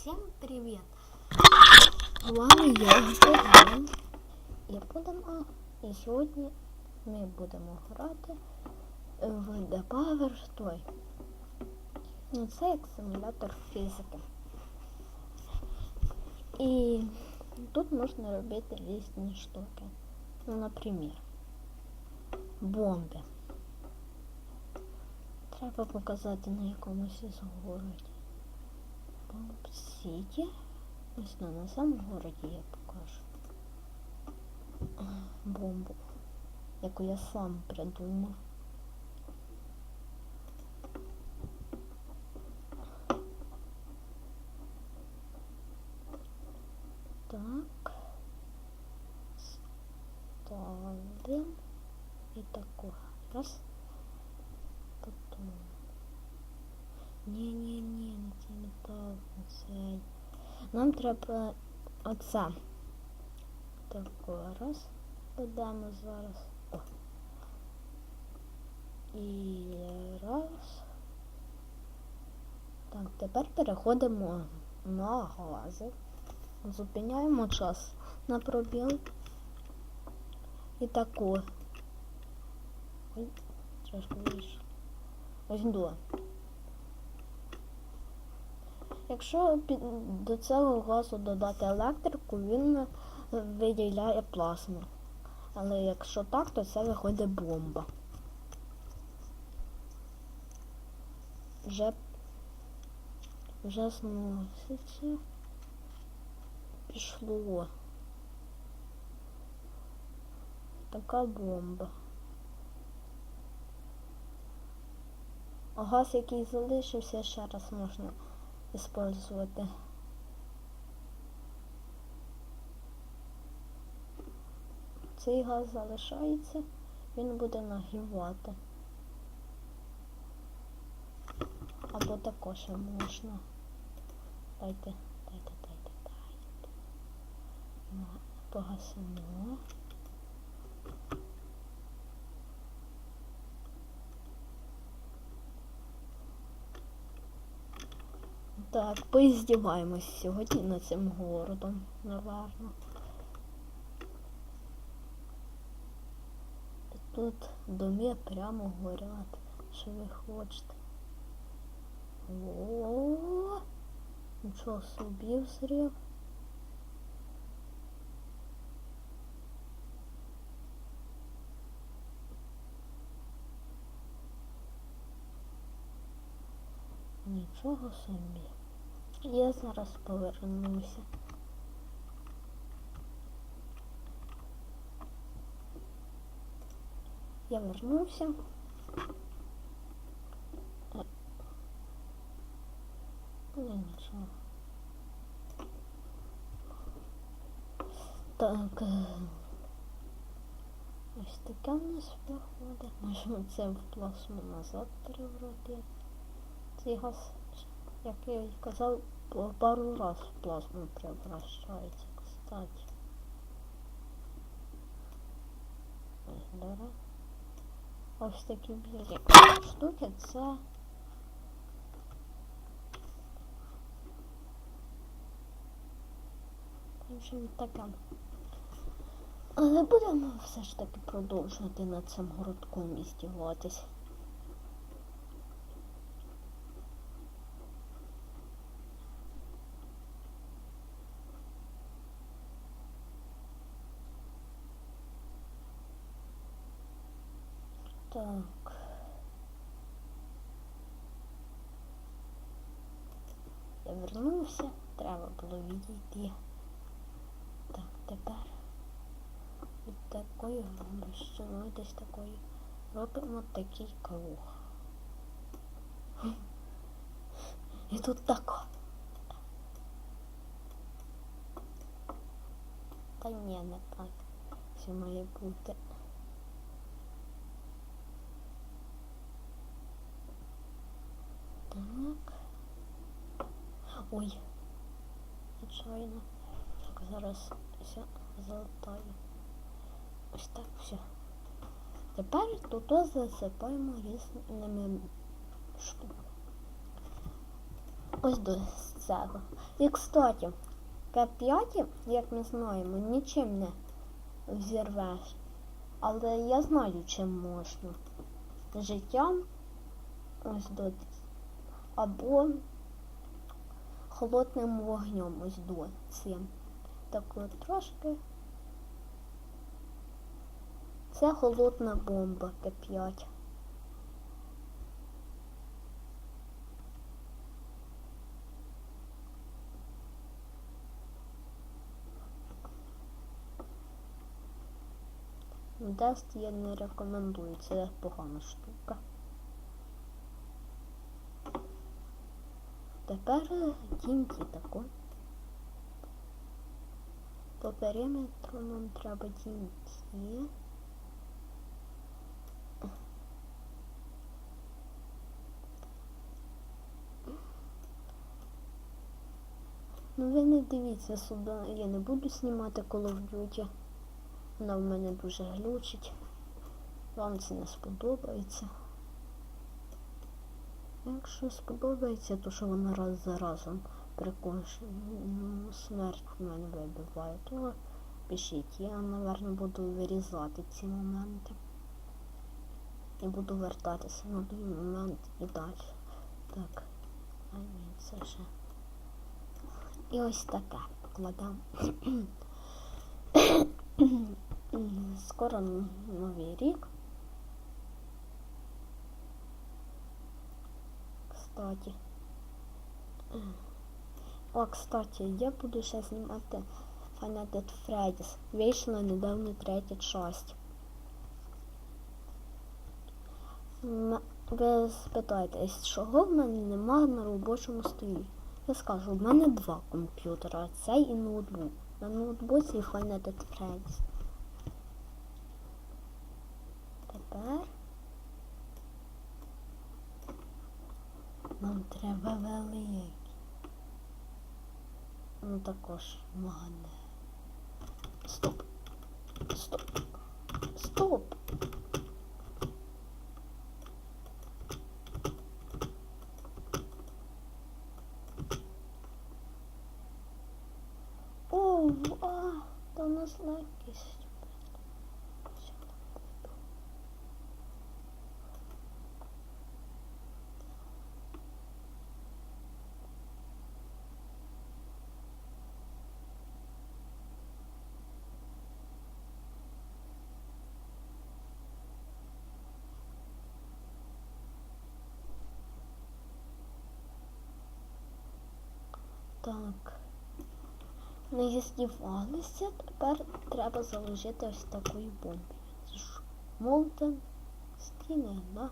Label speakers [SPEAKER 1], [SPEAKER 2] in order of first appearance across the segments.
[SPEAKER 1] Всім привіт! З вами я Богдан. І будемо. І сьогодні ми будемо грати в The Power Toy. Ну, це як симулятор фізики. І тут можна робити різні штуки. Ну, наприклад, бомби. Треба показати на якомусь із городі. Бомб Сіті. Ось на, на самому городі я покажу. А, Бомбу, яку я сам придумав. Так. Ставим. І таку. Раз. Потом. Ні-ні-ні, Нам треба оце. Таку раз. Додамо зараз. О. І раз. Так, тепер переходимо на гази. Зупиняємо час на пробіл. І таку. Ой, трошки більше. Ось до. Якщо до цього газу додати електрику, він виділяє плазму. Але якщо так, то це виходить бомба. Вже вже зноситься. Пішло. Така бомба. А газ, який залишився, ще раз можна использувати. Цей газ залишається, він буде нагрівати. Або також можна. Дайте, дайте, дайте, дайте. Погасимо. Так, поіздіваємось сьогодні над цим городом, наверно. Тут домі прямо горять, що ви хочете. О, нічого собі взрив. Нічого собі. Я зараз повернуся. Я вернувся. Е. Ну, нічого. Так. е, Ось таке в нас виходить. Можемо це в плазму назад перевратити. Цей газ як я і казав, пару раз в плазму кстати. Добре. Ось такі білі штуки, це в общем, таке. Але будемо все ж таки продовжувати над цим городком іздіватись. Так. Я вернувся, треба було відійти. Так, тепер від такої громадщини десь такої робимо такий круг. І тут тако. Та ні, не так. Все має бути. Так. Ой. Звичайно. Так, зараз все залатаю. Ось так все. Тепер тут засипаємо різними штуками. Ось до цього. І, кстати, К5, як ми знаємо, нічим не взірвеш. Але я знаю, чим можна. Життям ось до або холодним вогнем ось до цим. Так от трошки. Це холодна бомба Т5. Дест я не рекомендую, це погана штука. Тепер тіньки тако. По периметру нам треба тіньки. Ну ви не дивіться сюди, я не буду знімати Call of Duty. Вона в мене дуже глючить. Вам це не сподобається. Якщо сподобається, то що вона раз за разом при смерть в мене вибиває, то пишіть. Я, напевно, буду вирізати ці моменти. І буду вертатися на той момент і далі. Так. А ні, це ще. І ось таке покладемо. Скоро новий рік. Кстати. О, кстати, я буду ще знімати Final Dead Freddy's. Вийшла недавно третя часть. Ви спитаєтесь, чого в мене немає на робочому столі? Я скажу, в мене два комп'ютера, цей і ноутбук. На ноутбуці Final Dead Freddy's. Тепер нам треба великий. Ну також магне. Стоп. Стоп. Стоп. О, а, та у нас легкість. Так. Ми здівалися, тепер треба заложити ось такою бомбою. Молтен стіни, да?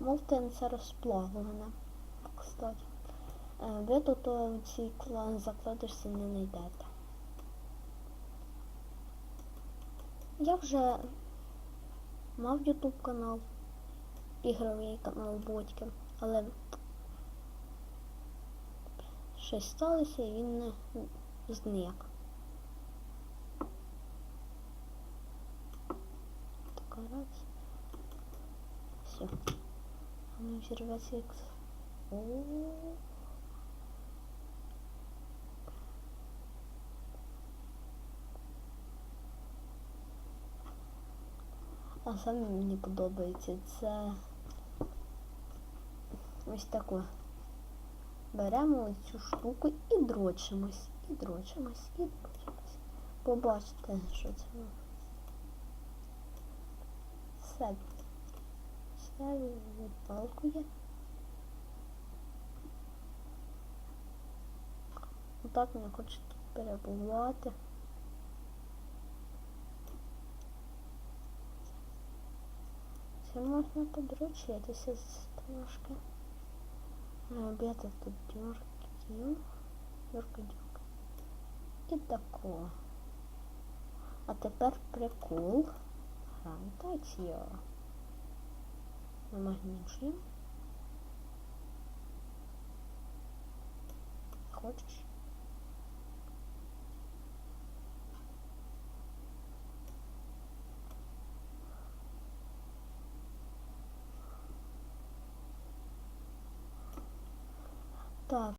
[SPEAKER 1] Молтен це розплавлене, кстати. Е, Ви тут у цій клан закладишся не знайдете. Я вже мав YouTube канал, ігровий канал Бодьки, але щось сталося і він не зник. Так, раз. Все. Ну, зірветься як... О. А саме мені подобається це ось таке. Беремо цю штуку і дрочимось, і дрочимось, і дрочимось. Побачите, що це. Все. Все відпалкує. Отак мене хоче тут перебувати. Це можна подручитися з трошки. Робити тут дюрків, дюрка-дюрка. І тако. А тепер прикол. Гравітація. Намагнічуємо. Хочеш? Так.